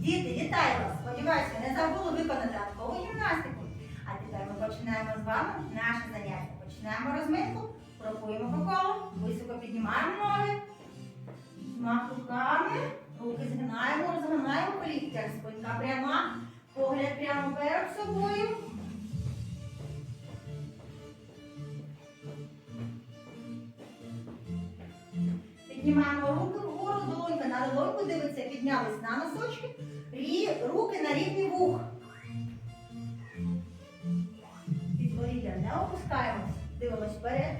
Діти, вітаю вас! Сподіваюся, не забули виконати ранкову гімнастику. А тепер ми починаємо з вами наше заняття. Починаємо розминку, крокуємо по колу, високо піднімаємо ноги, руками, руки згинаємо, розгинаємо по ліктях. Спинка пряма, погляд прямо перед собою. Піднімаємо руки на дивиться, піднялись на носочки, Рі- руки на рівні вух. Підборіддя не опускаємось, дивимось вперед.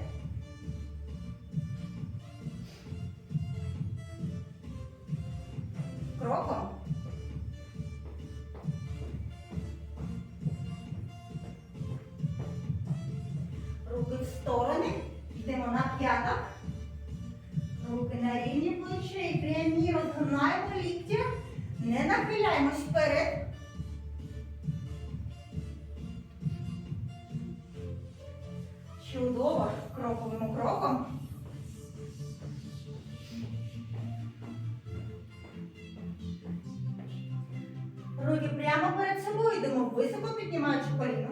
Високо піднімаючи коліно.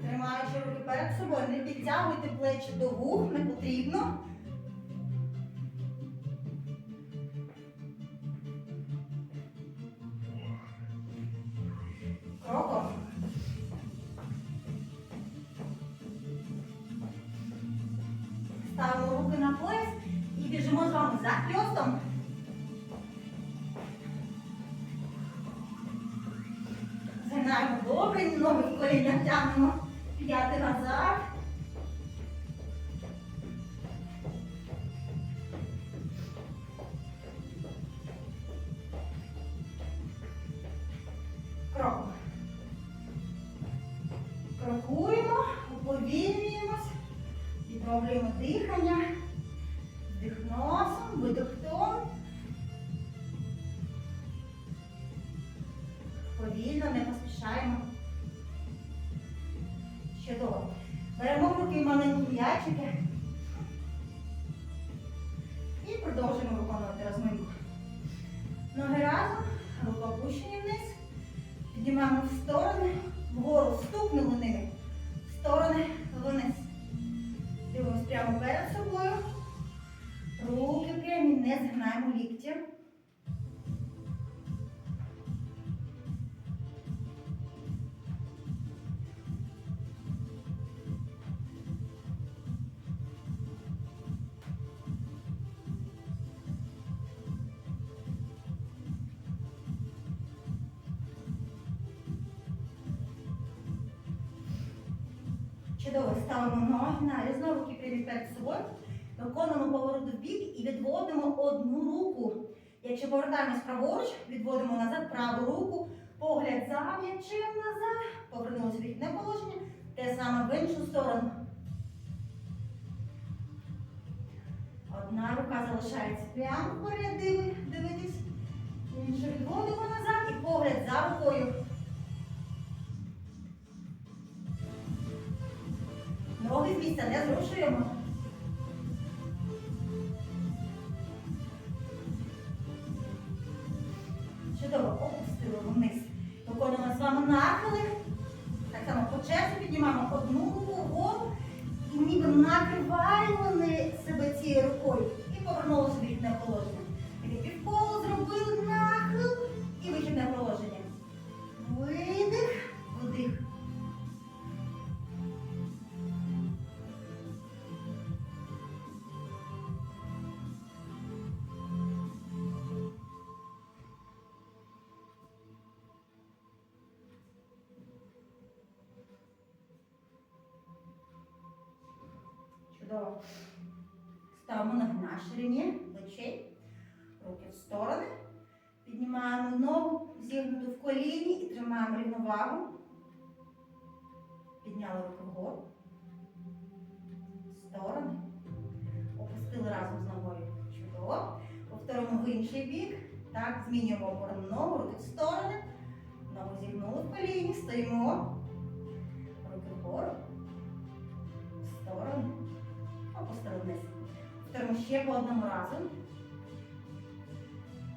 Тримаючи руки перед собою, не підтягуйте плечі до вух, не потрібно. Кроком. Ставимо руки на пояс біжимо з вами за хльостом. Згинаємо добре, ноги в коліна тягнемо. П'яти назад. Кроком. Крокуємо, уповільнюємось, відновлюємо дихання. Повільно, не поспішаємо. Чудово. Беремо в руки маленькі м'ячики. І продовжуємо виконувати розминку. Ноги разом, руки опущені вниз. Піднімаємо в сторони, вгору стукнули Чудово, ставимо ноги на знову руки прямі перед собою. Виконуємо поворот в бік і відводимо одну руку. Якщо повертаємось праворуч, відводимо назад праву руку, погляд за м'ячем назад, повернулися в вихідне положення, те саме в іншу сторону. Одна рука залишається прямо диви- дивитись. Іншу відводимо назад і погляд за рукою. Ноги з місця не зрушуємо. Чудово, опустили вниз. Виконуємо з вами нахили. На ширині плечей, руки в сторони. Піднімаємо ногу, зігнуту в коліні і тримаємо рівновагу. Підняли руки вгору. В сторони. Опустили разом з ногою. Чудово. Повторимо в інший бік. Так, змінюємо опорну ногу, руки в сторони. Ногу зігнули в коліні, стоїмо. Руки вгору. Повторимо ще по одному разу.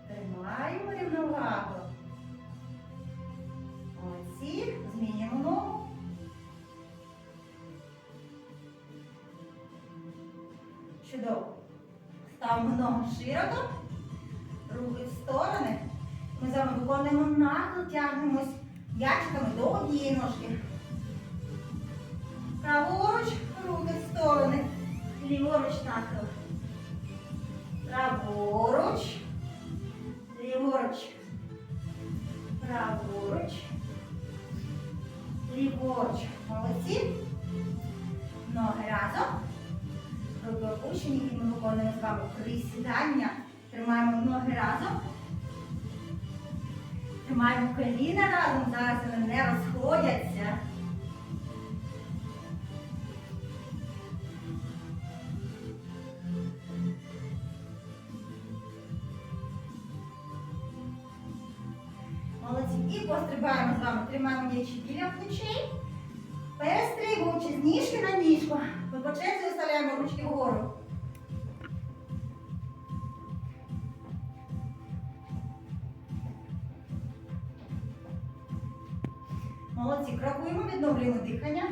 Тримаємо рівновагу. Молодці. Змінюємо ногу. Чудово. Ставимо ногу широко. Руки в сторони. Ми з вами виконуємо нахил, тягнемось ячками до однієї ножки. Праворуч, руки в сторони. Ліворуч нахил. Праворуч. Ліворуч. Праворуч. Ліворуч. Молодці. Ноги разом. Руки опущені і ми виконуємо з вами присідання. Тримаємо ноги разом. Тримаємо коліна разом. Зараз вони не розходяться. І пострибаємо з вами. Тримаємо м'ячі біля плечей. Перестрибуючи з ніжки на ніжку. По черзі виставляємо ручки вгору. Молодці. Крокуємо, відновлюємо дихання.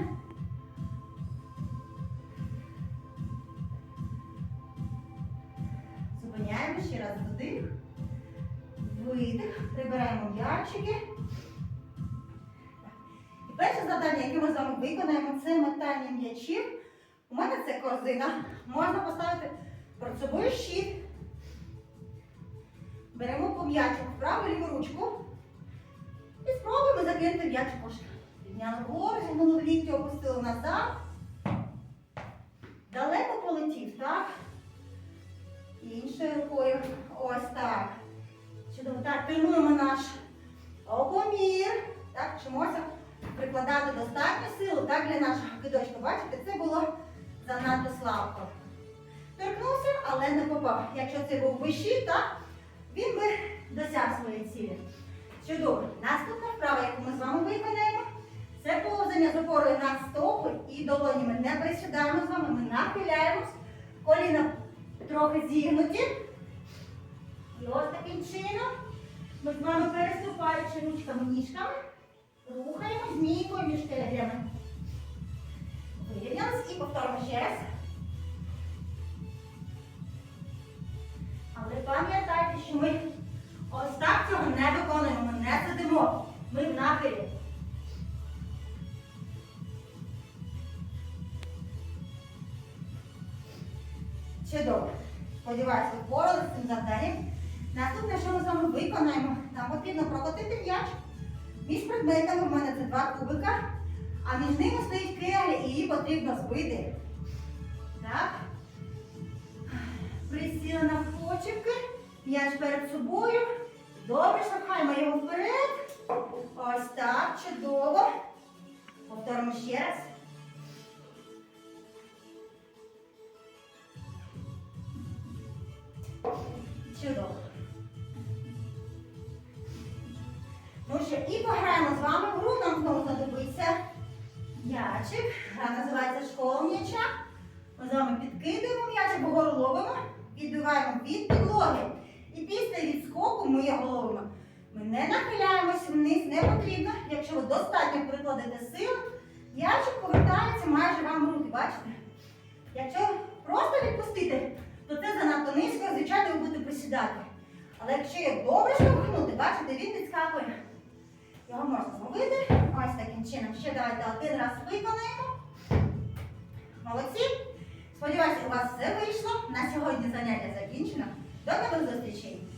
Зупиняємо ще раз вдих. Видих. Прибираємо м'ячики. Виконаємо, це метання м'ячів. У мене це корзина. Можна поставити перед собою щит. Беремо по м'ячику в праву ліву ручку. І спробуємо закинути м'яч в. Підняли вгору, зігнули лікті, опустили назад. Далеко полетів, так? Іншою рукою. Ось так. Чудово. Так, тренуємо наш опомір. Так, вчимося прикладати достатньо сили так, для нашого кидочка. Бачите, це було занадто слабко. Торкнувся, але не попав. Якщо це був вищий, так, він би досяг своєї цілі. Чудово. Наступна вправа, яку ми з вами виконаємо, це повзання з опорою на стопи і долоні. Ми не присідаємо з вами, ми нахиляємось, коліна трохи зігнуті. І ось таким чином ми з вами переступаючи ручками ніжками, рухаємо змійкою між келеглями. Вирівнялись і повторимо ще раз. Але пам'ятайте, що ми ось так цього не виконуємо, ми не сидимо. Ми в нахилі. Чудово. Сподіваюся, впоралися з цим завданням. Наступне, що ми з вами виконаємо, нам потрібно прокотити м'яч. Між предметами в мене це два кубика, а між ними стоїть кеглі і її потрібно збити. Так. Присіли на почепки, м'яч перед собою. Добре, штовхаємо його вперед. Ось так, чудово. Повторимо ще раз. Чудово. Пограємо з вами в гру, нам знову знадобиться м'ячик. Називається школа м'яча. Ми з вами підкидаємо м'ячик, вгору ловимо, відбиваємо від підлоги. І після відскоку ми його ловимо. Ми не нахиляємося вниз, не потрібно. Якщо ви достатньо прикладете сил, м'ячик повертається майже вам в руки, бачите? Якщо просто відпустити, то це занадто низько, звичайно, ви будете присідати. Але якщо його добре штовхнути, бачите, він відскакує. Його можна зробити. Ось таким чином. Ще давайте один раз виконаємо. Молодці. Сподіваюся, у вас все вийшло. На сьогодні заняття закінчено. До нових зустрічей!